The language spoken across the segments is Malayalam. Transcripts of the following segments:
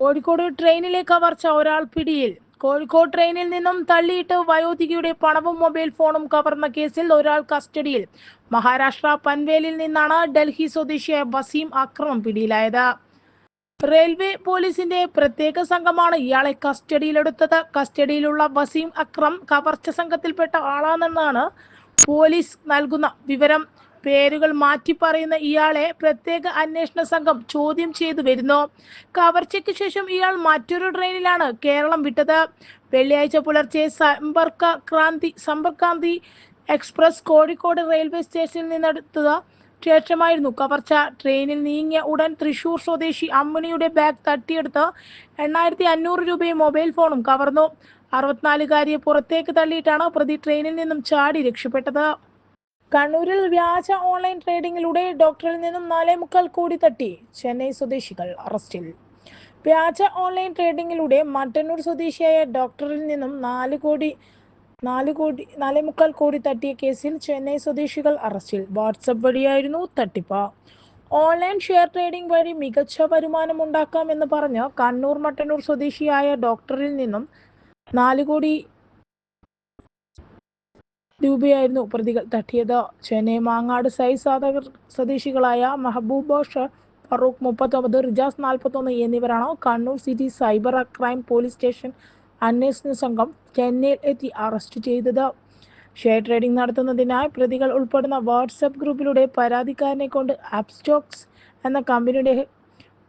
കോഴിക്കോട് ട്രെയിനിലെ കവർച്ച ഒരാൾ പിടിയിൽ. കോഴിക്കോട് ട്രെയിനിൽ നിന്നും തള്ളിയിട്ട് വയോധികയുടെ പണവും മൊബൈൽ ഫോണും കവർന്ന കേസിൽ ഒരാൾ കസ്റ്റഡിയിൽ. മഹാരാഷ്ട്ര പൻവേലിൽ നിന്നാണ് ഡൽഹി സ്വദേശിയായ വസീം അക്രമം പിടിയിലായത്. റെയിൽവേ പോലീസിന്റെ പ്രത്യേക സംഘമാണ് ഇയാളെ കസ്റ്റഡിയിലെടുത്തത്. കസ്റ്റഡിയിലുള്ള വസീം അക്രം കവർച്ച സംഘത്തിൽപ്പെട്ട ആളാണെന്നാണ് പോലീസ് നൽകുന്ന വിവരം. പേരുകൾ മാറ്റി പറയുന്ന ഇയാളെ പ്രത്യേക അന്വേഷണ സംഘം ചോദ്യം ചെയ്തു വരുന്നു. കവർച്ചയ്ക്ക് ശേഷം ഇയാൾ മറ്റൊരു ട്രെയിനിലാണ് കേരളം വിട്ടത്. വെള്ളിയാഴ്ച പുലർച്ചെ സമ്പർക്ക ക്രാന്തി സമ്പർക്രാന്തി എക്സ്പ്രസ് കോഴിക്കോട് റെയിൽവേ സ്റ്റേഷനിൽ നിന്നെടുത്തത് ശേഷമായിരുന്നു കവർച്ച. ട്രെയിനിൽ നീങ്ങിയ ഉടൻ തൃശൂർ സ്വദേശി അമ്മിണിയുടെ ബാഗ് തട്ടിയെടുത്ത് എണ്ണായിരത്തി അഞ്ഞൂറ് രൂപയും മൊബൈൽ ഫോണും കവർന്നു. അറുപത്തിനാലുകാരിയെ പുറത്തേക്ക് തള്ളിയിട്ടാണ് പ്രതി ട്രെയിനിൽ നിന്നും ചാടി രക്ഷപ്പെട്ടത്. കണ്ണൂരിൽ വ്യാജ ഓൺലൈൻ ട്രേഡിംഗിലൂടെ ഡോക്ടറിൽ നിന്നും നാലേ മുക്കാൽ കോടി തട്ടി ചെന്നൈ സ്വദേശികൾ അറസ്റ്റിൽ. വ്യാജ ഓൺലൈൻ ട്രേഡിംഗിലൂടെ മട്ടന്നൂർ സ്വദേശിയായ ഡോക്ടറിൽ നിന്നും നാല് കോടി നാല് കോടി നാലേ മുക്കാൽ കോടി തട്ടിയ കേസിൽ ചെന്നൈ സ്വദേശികൾ അറസ്റ്റിൽ. വാട്സപ്പ് വഴിയായിരുന്നു തട്ടിപ്പ്. ഓൺലൈൻ ഷെയർ ട്രേഡിംഗ് വഴി മികച്ച വരുമാനം ഉണ്ടാക്കാം എന്ന് പറഞ്ഞ് കണ്ണൂർ മട്ടന്നൂർ സ്വദേശിയായ ഡോക്ടറിൽ നിന്നും നാല് കോടി രൂപയായിരുന്നു പ്രതികൾ തട്ടിയത്. ചെന്നൈ മാങ്ങാട് സൈ സാധകർ സ്വദേശികളായ മെഹബൂബ ഫറൂഖ് മുപ്പത്തൊമ്പത് റിജാസ് നാൽപ്പത്തൊന്ന് എന്നിവരാണ് Kannur city cyber crime police station അന്വേഷണ സംഘം ചെന്നൈയിൽ എത്തി അറസ്റ്റ് ചെയ്തത്. ഷെയർ ട്രേഡിംഗ് നടത്തുന്നതിനായി പ്രതികൾ ഉൾപ്പെടുന്ന വാട്സപ്പ് ഗ്രൂപ്പിലൂടെ പരാതിക്കാരനെ കൊണ്ട് ആപ്സ്റ്റോക്സ് എന്ന കമ്പനിയുടെ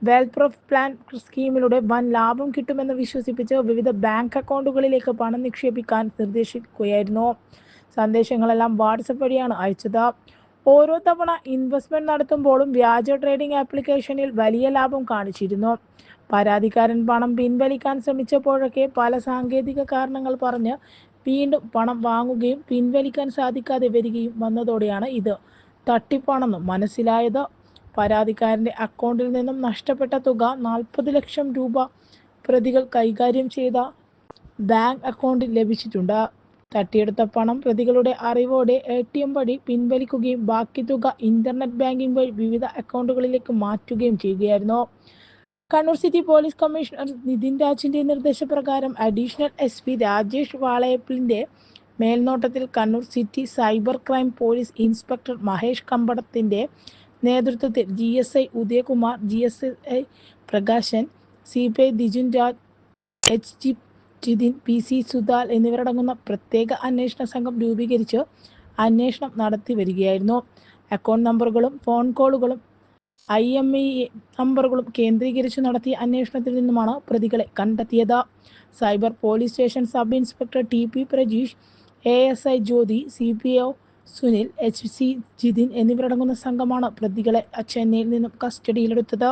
വെൽത്ത് പ്രൂഫ് പ്ലാൻ സ്കീമിലൂടെ വൻ ലാഭം കിട്ടുമെന്ന് വിശ്വസിപ്പിച്ച് വിവിധ ബാങ്ക് അക്കൗണ്ടുകളിലേക്ക് പണം നിക്ഷേപിക്കാൻ നിർദ്ദേശിക്കുകയായിരുന്നു. സന്ദേശങ്ങളെല്ലാം വാട്സപ്പ് വഴിയാണ് അയച്ചത്. ഓരോ തവണ ഇൻവെസ്റ്റ്മെന്റ് നടത്തുമ്പോഴും വ്യാജ ട്രേഡിംഗ് ആപ്ലിക്കേഷനിൽ വലിയ ലാഭം കാണിച്ചിരുന്നു. പരാതിക്കാരൻ പണം പിൻവലിക്കാൻ ശ്രമിച്ചപ്പോഴൊക്കെ പല സാങ്കേതിക കാരണങ്ങൾ പറഞ്ഞ് വീണ്ടും പണം വാങ്ങുകയും പിൻവലിക്കാൻ സാധിക്കാതെ വരികയും വന്നതോടെയാണ് ഇത്. തട്ടിപ്പാണെന്ന് മനസ്സിലായത്. പരാതിക്കാരന്റെ അക്കൗണ്ടിൽ നിന്നും നഷ്ടപ്പെട്ട തുക നാൽപ്പത് ലക്ഷം രൂപ പ്രതികൾ കൈകാര്യം ചെയ്ത ബാങ്ക് അക്കൗണ്ടിൽ ലഭിച്ചിട്ടുണ്ട്. തട്ടിയെടുത്ത പണം പ്രതികളുടെ അറിവോടെ എ ടി എം വഴി പിൻവലിക്കുകയും ബാക്കി തുക ഇന്റർനെറ്റ് ബാങ്കിംഗ് വഴി വിവിധ അക്കൗണ്ടുകളിലേക്ക് മാറ്റുകയും ചെയ്യുകയായിരുന്നു. Kannur city police commissioner Nithin രാജിന്റെ നിർദ്ദേശപ്രകാരം അഡീഷണൽ എസ് പി രാജേഷ് വാളയപ്പിളിന്റെ മേൽനോട്ടത്തിൽ Kannur city cyber crime police inspector Mahesh കമ്പടത്തിന്റെ നേതൃത്വത്തിൽ G S I Udayakumar G S I Prakashan C P I Dijun Raj H G Jithin P C Sudhal എന്നിവരടങ്ങുന്ന പ്രത്യേക അന്വേഷണ സംഘം രൂപീകരിച്ച് അന്വേഷണം നടത്തി വരികയായിരുന്നു. അക്കൗണ്ട് നമ്പറുകളും ഫോൺ കോളുകളും ഐ എം ഇ നമ്പറുകളും കേന്ദ്രീകരിച്ച് നടത്തിയ അന്വേഷണത്തിൽ നിന്നുമാണ് പ്രതികളെ കണ്ടെത്തിയത്. Cyber police station sub inspector T P Prajeesh A S I Jyothi C P O Sunil H C Jithin എന്നിവരടങ്ങുന്ന സംഘമാണ് പ്രതികളെ ചെന്നൈയിൽ നിന്നും കസ്റ്റഡിയിലെടുത്തത്.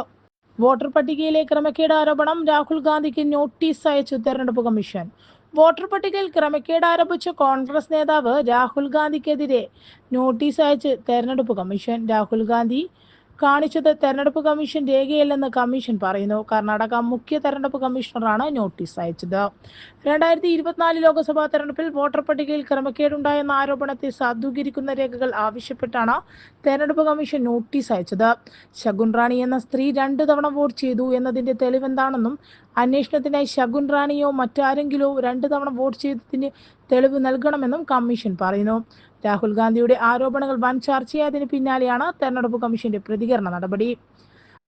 വോട്ടർ പട്ടികയിലെ ക്രമക്കേട് ആരോപണം രാഹുൽ ഗാന്ധിക്ക് നോട്ടീസ് അയച്ചു തെരഞ്ഞെടുപ്പ് കമ്മീഷൻ. വോട്ടർ പട്ടികയിൽ ക്രമക്കേട് ആരോപിച്ച കോൺഗ്രസ് നേതാവ് രാഹുൽ ഗാന്ധിക്കെതിരെ നോട്ടീസ് അയച്ച് തെരഞ്ഞെടുപ്പ് കമ്മീഷൻ. രാഹുൽ ഗാന്ധി കാണിച്ചത് തെരഞ്ഞെടുപ്പ് കമ്മീഷൻ രേഖയല്ലെന്ന് കമ്മീഷൻ പറയുന്നു. കർണാടക മുഖ്യ തെരഞ്ഞെടുപ്പ് കമ്മീഷണറാണ് നോട്ടീസ് അയച്ചത്. രണ്ടായിരത്തി ഇരുപത്തിനാല് ലോക്സഭാ തെരഞ്ഞെടുപ്പിൽ വോട്ടർ പട്ടികയിൽ ക്രമക്കേടുണ്ടായെന്ന ആരോപണത്തെ സാധൂകരിക്കുന്ന രേഖകൾ ആവശ്യപ്പെട്ടാണ് തെരഞ്ഞെടുപ്പ് കമ്മീഷൻ നോട്ടീസ് അയച്ചത്. ശകുൻ റാണി എന്ന സ്ത്രീ രണ്ട് തവണ വോട്ട് ചെയ്തു എന്നതിന്റെ തെളിവെന്താണെന്നും അന്വേഷണത്തിനായി ശകുൻ റാണിയോ മറ്റാരെങ്കിലോ രണ്ട് തവണ വോട്ട് ചെയ്തതിന് തെളിവ് നൽകണമെന്നും കമ്മീഷൻ പറയുന്നു. രാഹുൽ ഗാന്ധിയുടെ ആരോപണങ്ങൾ വൻ ചർച്ചയായതിന് പിന്നാലെയാണ് തെരഞ്ഞെടുപ്പ് കമ്മീഷന്റെ പ്രതികരണ നടപടി.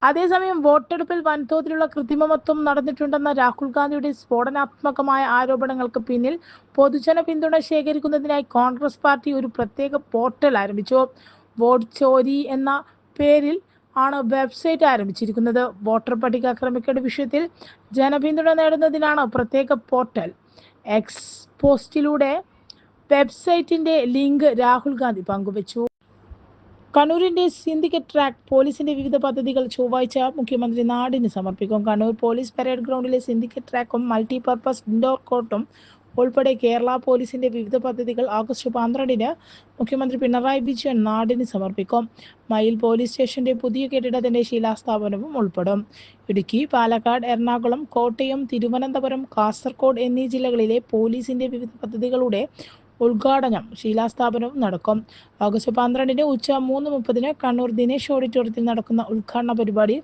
അതേസമയം വോട്ടെടുപ്പിൽ വൻതോതിലുള്ള കൃത്രിമത്വം നടന്നിട്ടുണ്ടെന്ന രാഹുൽ ഗാന്ധിയുടെ സ്ഫോടനാത്മകമായ ആരോപണങ്ങൾക്ക് പിന്നിൽ പൊതുജന പിന്തുണ ശേഖരിക്കുന്നതിനായി കോൺഗ്രസ് പാർട്ടി ഒരു പ്രത്യേക പോർട്ടൽ ആരംഭിച്ചു. വോട്ട് ചോരി എന്ന പേരിൽ ആണ് വെബ്സൈറ്റ് ആരംഭിച്ചിരിക്കുന്നത്. വോട്ടർ പട്ടിക ക്രമക്കേട് വിഷയത്തിൽ ജനപിന്തുണ നേടുന്നതിനാണ് പ്രത്യേക പോർട്ടൽ. എക്സ് പോസ്റ്റിലൂടെ വെബ്സൈറ്റിന്റെ ലിങ്ക് രാഹുൽ ഗാന്ധി പങ്കുവച്ചു. കണ്ണൂരിന്റെ സിൻഡിക്കേറ്റ് ട്രാക്ക് പോലീസിന്റെ വിവിധ പദ്ധതികൾ ചൊവ്വാഴ്ച മുഖ്യമന്ത്രി നാടിന് സമർപ്പിക്കും. കണ്ണൂർ പോലീസ് പരേഡ് ഗ്രൗണ്ടിലെ സിൻഡിക്കേറ്റ് ട്രാക്കും മൾട്ടിപർപ്പസ് ഇൻഡോർ കോർട്ടും ഉൾപ്പെടെ കേരള പോലീസിന്റെ വിവിധ പദ്ധതികൾ ആഗസ്റ്റ് പന്ത്രണ്ടിന് മുഖ്യമന്ത്രി പിണറായി വിജയൻ നാടിന് സമർപ്പിക്കും. മയിൽ പോലീസ് സ്റ്റേഷന്റെ പുതിയ കെട്ടിടത്തിന്റെ ശിലാസ്ഥാപനവും ഉൾപ്പെടും. ഇടുക്കി പാലക്കാട് എറണാകുളം കോട്ടയം തിരുവനന്തപുരം കാസർഗോഡ് എന്നീ ജില്ലകളിലെ പോലീസിന്റെ വിവിധ പദ്ധതികളുടെ ഉദ്ഘാടനം. ശിലാസ്ഥാപനവും നടക്കും. ഓഗസ്റ്റ് പന്ത്രണ്ടിന് ഉച്ച മൂന്ന് മുപ്പതിന് കണ്ണൂർ ദിനേശ് ഓഡിറ്റോറിയത്തിൽ നടക്കുന്ന ഉദ്ഘാടന പരിപാടി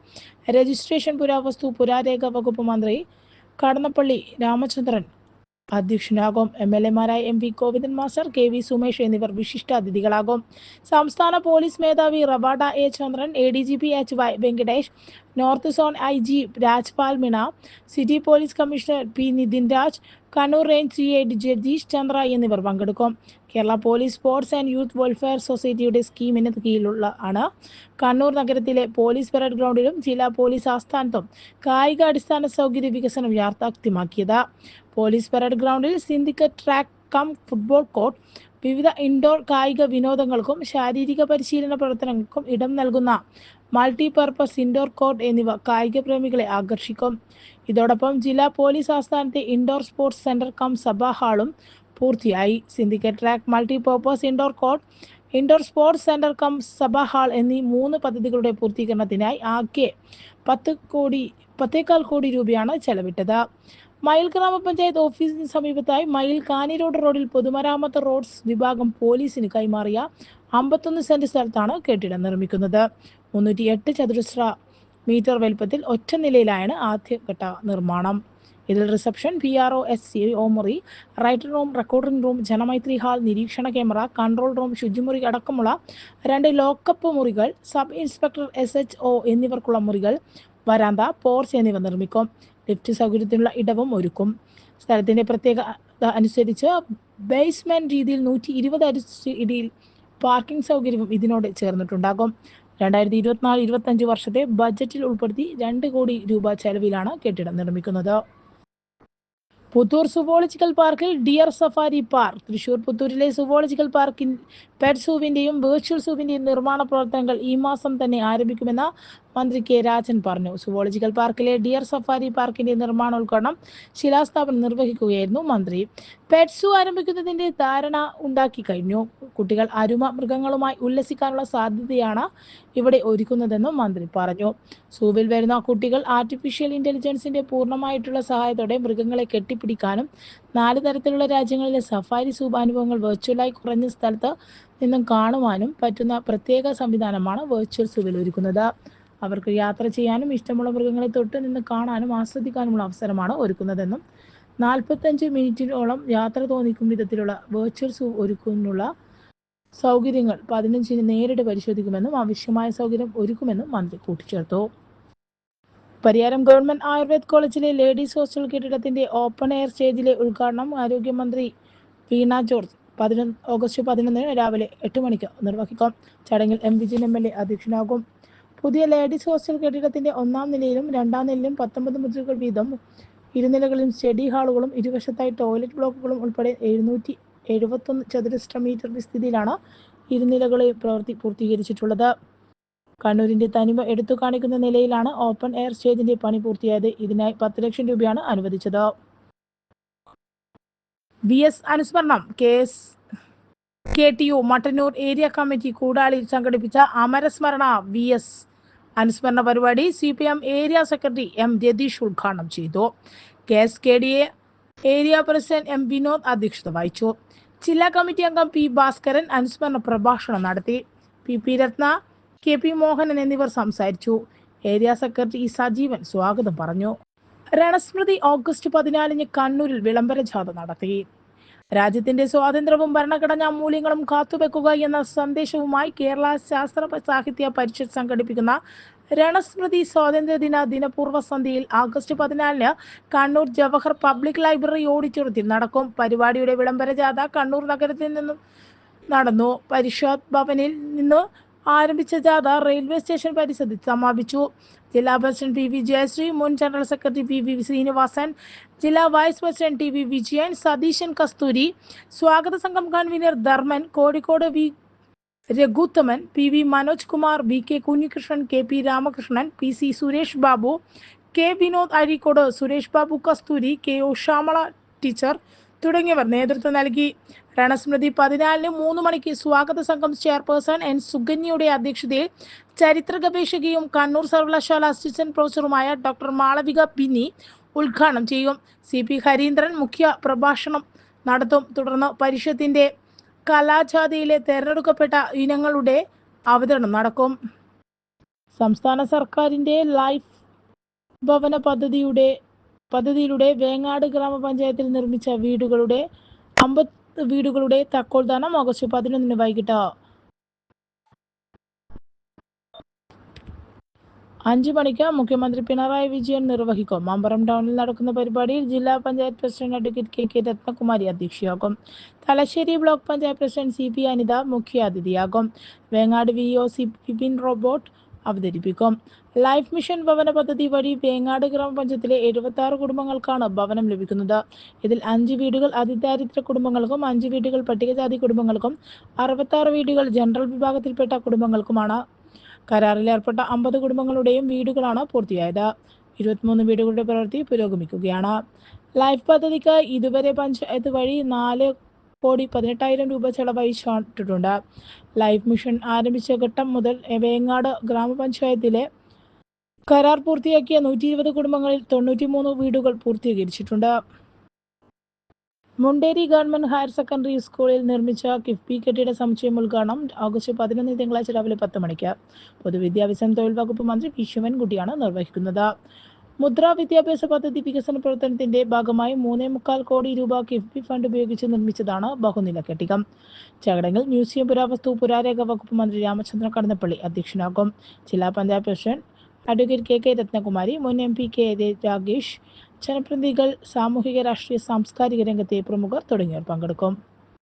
രജിസ്ട്രേഷൻ പുരാവസ്തു പുരാരേഖ വകുപ്പ് മന്ത്രി കടന്നപ്പള്ളി രാമചന്ദ്രൻ അധ്യക്ഷനാകും. M L എമാരായ M P Govindan master K V Sumesh എന്നിവർ വിശിഷ്ടാതിഥികളാകും സംസ്ഥാന പോലീസ് മേധാവി Ravada A Chandran A D G P H Y Venkatesh north zone I G Rajpal Meena city police commissioner P Nitin Raj Kannur range C I Jagadish Chandra എന്നിവർ പങ്കെടുക്കും. Kerala police sports and youth welfare സൊസൈറ്റിയുടെ സ്കീമിന് കീഴിലുള്ള ആണ്. കണ്ണൂർ നഗരത്തിലെ പോലീസ് പരേഡ് ഗ്രൗണ്ടിലും ജില്ലാ പോലീസ് ആസ്ഥാനത്തും കായിക അടിസ്ഥാന സൗകര്യ വികസനം യാഥാർത്ഥ്യമാക്കിയത്. പോലീസ് പരേഡ് ഗ്രൗണ്ടിൽ synthetic track cum football court വിവിധ ഇൻഡോർ കായിക വിനോദങ്ങൾക്കും ശാരീരിക പരിശീലന പ്രവർത്തനങ്ങൾക്കും ഇടം നൽകുന്ന മൾട്ടി പർപ്പസ് ഇൻഡോർ കോർട്ട് എന്നിവ കായിക പ്രേമികളെ ആകർഷിക്കും. ഇതോടൊപ്പം ജില്ലാ പോലീസ് ആസ്ഥാനത്തെ ഇൻഡോർ സ്പോർട്സ് സെന്റർ കം സഭാ ഹാളും പൂർത്തിയായി. Synthetic track multi purpose indoor court indoor sports centre cum സഭാ ഹാൾ എന്നീ മൂന്ന് പദ്ധതികളുടെ പൂർത്തീകരണത്തിനായി ആകെ പത്ത് കോടി പത്തേക്കാൽ കോടി രൂപയാണ് ചെലവിട്ടത്. മയിൽ ഗ്രാമപഞ്ചായത്ത് ഓഫീസിന് സമീപത്തായി മയിൽ കാനി റോഡ് റോഡിൽ പൊതുമരാമത്ത് റോഡ്സ് വിഭാഗം പോലീസിന് കൈമാറിയ അമ്പത്തൊന്ന് സെന്റ് സ്ഥലത്താണ് കെട്ടിടം നിർമ്മിക്കുന്നത്. മുന്നൂറ്റി എട്ട് ചതുരശ്ര മീറ്റർ വലുപ്പത്തിൽ ഒറ്റ നിലയിലാണ് ആദ്യഘട്ട നിർമ്മാണം. ഇതിൽ reception P R O S C armoury writer room recording room Janamaithri hall നിരീക്ഷണ ക്യാമറ കൺട്രോൾ റൂം ശുചിമുറി അടക്കമുള്ള രണ്ട് ലോക്കപ്പ് മുറികൾ sub inspector S H O എന്നിവർക്കുള്ള മുറികൾ വരാന്ത പോർച്ച് എന്നിവ നിർമ്മിക്കും. ലിഫ്റ്റ് സൗകര്യത്തിനുള്ള ഇടവും ഒരുക്കും. സ്ഥലത്തിന്റെ പ്രത്യേകത അനുസരിച്ച് ബേസ്മെന്റ് രീതിയിൽ നൂറ്റി ഇരുപത് അടിയിൽ പാർക്കിംഗ് സൗകര്യവും ഇതിനോട് ചേർന്നിട്ടുണ്ടാകും. രണ്ടായിരത്തി ഇരുപത്തിനാല് ഇരുപത്തഞ്ച് വർഷത്തെ ബജറ്റിൽ ഉൾപ്പെടുത്തി രണ്ട് കോടി രൂപ ചെലവിലാണ് കെട്ടിടം നിർമ്മിക്കുന്നത്. പുത്തൂർ സുവോളജിക്കൽ പാർക്കിൽ ഡിയർ സഫാരി പാർക്ക് തൃശൂർ പുത്തൂരിലെ സുവോളജിക്കൽ പാർക്കിൽ പെറ്റ് സൂവിന്റെയും വെർച്വൽ സൂവിന്റെയും നിർമ്മാണ പ്രവർത്തനങ്ങൾ ഈ മാസം തന്നെ ആരംഭിക്കുമെന്ന് മന്ത്രി കെ രാജൻ പറഞ്ഞു. സുവോളജിക്കൽ പാർക്കിലെ ഡിയർ സഫാരി പാർക്കിന്റെ നിർമ്മാണോദ്ഘാടനം ശിലാസ്ഥാപനം നിർവഹിക്കുകയായിരുന്നു മന്ത്രി. പെറ്റ് സൂ ആരംഭിക്കുന്നതിന്റെ ധാരണ ഉണ്ടാക്കി കഴിഞ്ഞു. കുട്ടികൾ അരുമ മൃഗങ്ങളുമായി ഉല്ലസിക്കാനുള്ള സാധ്യതയാണ് ഇവിടെ ഒരുക്കുന്നതെന്നും മന്ത്രി പറഞ്ഞു. സൂവിൽ വരുന്ന കുട്ടികൾ ആർട്ടിഫിഷ്യൽ ഇന്റലിജൻസിന്റെ പൂർണമായിട്ടുള്ള സഹായത്തോടെ മൃഗങ്ങളെ കെട്ടിപ്പിടിക്കാനും നാല് തരത്തിലുള്ള രാജ്യങ്ങളിലെ സഫാരി സൂബ് അനുഭവങ്ങൾ വെർച്വലായി കുറഞ്ഞ സ്ഥലത്ത് നിന്നും കാണുവാനും പറ്റുന്ന പ്രത്യേക സംവിധാനമാണ് വെർച്വൽ സൂവിൽ ഒരുക്കുന്നത്. അവർക്ക് യാത്ര ചെയ്യാനും ഇഷ്ടമുള്ള മൃഗങ്ങളെ തൊട്ട് നിന്ന് കാണാനും ആസ്വദിക്കാനുമുള്ള അവസരമാണ് ഒരുക്കുന്നതെന്നും നാൽപ്പത്തഞ്ച് മിനിറ്റിനോളം യാത്ര തോന്നിക്കും വിധത്തിലുള്ള വെർച്വൽ സൂ ഒരുക്കുന്നുള്ള സൗകര്യങ്ങൾ പതിനഞ്ചിന് നേരിട്ട് പരിശോധിക്കുമെന്നും ആവശ്യമായ സൗകര്യം ഒരുക്കുമെന്നും മന്ത്രി കൂട്ടിച്ചേർത്തു. പരിയാരം ഗവൺമെന്റ് ആയുർവേദ കോളേജിലെ ലേഡീസ് ഹോസ്റ്റൽ കെട്ടിടത്തിന്റെ ഓപ്പൺ എയർ സ്റ്റേജിലെ ഉദ്ഘാടനം ആരോഗ്യമന്ത്രി വീണ ജോർജ് പതിനൊന്ന് ഓഗസ്റ്റ് പതിനൊന്നിന് രാവിലെ എട്ട് മണിക്ക് നിർവഹിക്കും. ചടങ്ങിൽ M Vijayan M L A അധ്യക്ഷനാകും. പുതിയ ലേഡീസ് ഹോസ്റ്റൽ കെട്ടിടത്തിന്റെ ഒന്നാം നിലയിലും രണ്ടാം നിലയിലും പത്തൊമ്പത് മുറികൾ വീതം. ഇരുനിലകളിലും സ്റ്റഡി ഹാളുകളും ഇരുവശത്തായി ടോയ്ലറ്റ് ബ്ലോക്കുകളും ഉൾപ്പെടെ എഴുന്നൂറ്റി എഴുപത്തൊന്ന് ചതുരശ്ര മീറ്റർ വിസ്തൃതിയിലാണ് ഇരുനിലകളെ പ്രവൃത്തി പൂർത്തീകരിച്ചിട്ടുള്ളത്. കണ്ണൂരിന്റെ തനിമ എടുത്തു കാണിക്കുന്ന നിലയിലാണ് ഓപ്പൺ എയർ സ്റ്റേജിന്റെ പണി പൂർത്തിയായത്. ഇതിനായി പത്ത് ലക്ഷം രൂപയാണ് അനുവദിച്ചത്. വി എസ് അനുസ്മരണം. K S K T U Mattannur area committee കൂടാളിയിൽ സംഘടിപ്പിച്ച അമരസ്മരണ വി എസ് അനുസ്മരണ പരിപാടി C P M area secretary M Ratheesh ഉദ്ഘാടനം ചെയ്തു. K S K D A area president M Vinod അധ്യക്ഷത വഹിച്ചു. ജില്ലാ കമ്മിറ്റി അംഗം പി ഭാസ്കരൻ അനുസ്മരണ പ്രഭാഷണം നടത്തി. P P Ratna K P Mohanan എന്നിവർ സംസാരിച്ചു. ഏരിയ സെക്രട്ടറി ഇ സജീവൻ സ്വാഗതം പറഞ്ഞു. രണസ്മൃതി ഓഗസ്റ്റ് പതിനാലിന് കണ്ണൂരിൽ വിളംബര ജാഥ നടത്തി. രാജ്യത്തിന്റെ സ്വാതന്ത്ര്യവും ഭരണഘടനാ മൂല്യങ്ങളും കാത്തുവെക്കുക എന്ന സന്ദേശവുമായി കേരള ശാസ്ത്ര സാഹിത്യ പരിഷത്ത് സംഘടിപ്പിക്കുന്ന രണസ്മൃതി സ്വാതന്ത്ര്യദിന ദിനപൂർവ സന്ധ്യയിൽ ആഗസ്റ്റ് പതിനാലിന് കണ്ണൂർ ജവഹർ പബ്ലിക് ലൈബ്രറി ഓഡിറ്റോറിയത്തിൽ നടക്കും. പരിപാടിയുടെ വിളംബര ജാഥ കണ്ണൂർ നഗരത്തിൽ നിന്നും നടന്നു. പരിഷത്ത് ഭവനിൽ നിന്ന് ആരംഭിച്ച ജാഥ റെയിൽവേ സ്റ്റേഷൻ പരിസരത്തിൽ സമാപിച്ചു. ജില്ലാ പ്രസിഡന്റ് പി വി ജയശ്രീ മുൻ general secretary P V Sreenivasan ജില്ലാ vice president T V Vijayan Satheesan Kasturi സ്വാഗത സംഘം convener Dharman Kozhikode V Raghuthaman P V Manoj Kumar V K Kunhikrishnan K P Ramakrishnan P C Suresh Babu K Vinod Areekode Suresh Babu Kasturi K O Shyamala teacher തുടങ്ങിയവർ നേതൃത്വം നൽകി. രണസ്മൃതി പതിനാലിന് മൂന്ന് മണിക്ക് സ്വാഗത സംഘം ചെയർപേഴ്സൺ എൻ സുഗന്യയുടെ അധ്യക്ഷതയിൽ ചരിത്ര ഗവേഷകയും കണ്ണൂർ സർവകലാശാല അസിസ്റ്റന്റ് പ്രൊഫസറുമായ ഡോക്ടർ മാളവിക ബിന്നി ഉദ്ഘാടനം ചെയ്യും. സി പി ഹരീന്ദ്രൻ മുഖ്യ പ്രഭാഷണം നടത്തും. തുടർന്ന് പരിഷത്തിന്റെ കലാജാതിയിലെ തെരഞ്ഞെടുക്കപ്പെട്ട ഇനങ്ങളുടെ അവതരണം നടക്കും. സംസ്ഥാന സർക്കാരിന്റെ ലൈഫ് ഭവന പദ്ധതിയുടെ പദ്ധതിയിലൂടെ വേങ്ങാട് ഗ്രാമപഞ്ചായത്തിൽ നിർമ്മിച്ച വീടുകളുടെ അമ്പത് വീടുകളുടെ തക്കോൽദാനം ഓഗസ്റ്റ് പതിനൊന്നിന് വൈകിട്ട് അഞ്ചു മണിക്ക് മുഖ്യമന്ത്രി പിണറായി വിജയൻ നിർവഹിക്കും. മമ്പറം ടൗണിൽ നടക്കുന്ന പരിപാടിയിൽ ജില്ലാ panchayat president advocate K K Ratnakumari അധ്യക്ഷയാകും. Thalassery block panchayat president C P Anitha മുഖ്യാതിഥിയാകും. Vengad V O C Bipin robot അവതരിപ്പിക്കും. ലൈഫ് മിഷൻ ഭവന പദ്ധതി വഴി വേങ്ങാട് ഗ്രാമപഞ്ചായത്തിലെ എഴുപത്തി ആറ് കുടുംബങ്ങൾക്കാണ് ഭവനം ലഭിക്കുന്നത്. ഇതിൽ അഞ്ച് വീടുകൾ അതിദാരിദ്ര്യ കുടുംബങ്ങൾക്കും അഞ്ച് വീടുകൾ പട്ടികജാതി കുടുംബങ്ങൾക്കും അറുപത്തി വീടുകൾ ജനറൽ വിഭാഗത്തിൽപ്പെട്ട കുടുംബങ്ങൾക്കുമാണ് കരാറിൽ ഏർപ്പെട്ട അമ്പത് കുടുംബങ്ങളുടെയും വീടുകളാണ് പൂർത്തിയായത്. ഇരുപത്തിമൂന്ന് വീടുകളുടെ പ്രവൃത്തി പുരോഗമിക്കുകയാണ്. ലൈഫ് പദ്ധതിക്ക് ഇതുവരെ പഞ്ചായത്ത് വഴി നാല് കോടി പതിനെട്ടായിരം രൂപ ചെലവഴിച്ചിട്ടുണ്ട്. ലൈഫ് മിഷൻ ആരംഭിച്ച ഘട്ടം മുതൽ വേങ്ങാട് ഗ്രാമപഞ്ചായത്തിലെ കരാർ പൂർത്തിയാക്കിയ നൂറ്റി ഇരുപത് കുടുംബങ്ങളിൽ തൊണ്ണൂറ്റിമൂന്ന് വീടുകൾ പൂർത്തീകരിച്ചിട്ടുണ്ട്. മുണ്ടേരി ഗവൺമെന്റ് ഹയർ സെക്കൻഡറി സ്കൂളിൽ നിർമ്മിച്ച കിഫ്ബി കെട്ടിട സമുച്ചയം ഉദ്ഘാടനം ഓഗസ്റ്റ് പതിനൊന്ന് തിങ്കളാഴ്ച രാവിലെ പത്ത് മണിക്ക്. പൊതുവിദ്യാഭ്യാസം തൊഴിൽ വകുപ്പ് മന്ത്രി പി ശിവൻകുട്ടിയാണ് നിർവഹിക്കുന്നത്. മുദ്ര വിദ്യാഭ്യാസ പദ്ധതി വികസന പ്രവർത്തനത്തിന്റെ ഭാഗമായി മൂന്നേ മുക്കാൽ കോടി രൂപ കിഫ്ബി ഫണ്ട് ഉപയോഗിച്ച് നിർമ്മിച്ചതാണ് ബഹുനില കെട്ടിടം. ചടങ്ങിൽ മ്യൂസിയം പുരാവസ്തു പുരാരേഖ വകുപ്പ് മന്ത്രി രാമചന്ദ്രൻ കടന്നപ്പള്ളി അധ്യക്ഷനാകും. ജില്ലാ panchayat president advocate K K Ratnakumari മുൻ എം പി കെ രാഗേഷ് ജനപ്രതിനിധികൾ സാമൂഹിക രാഷ്ട്രീയ സാംസ്കാരിക രംഗത്തെ പ്രമുഖർ തുടങ്ങിയവർ പങ്കെടുക്കും.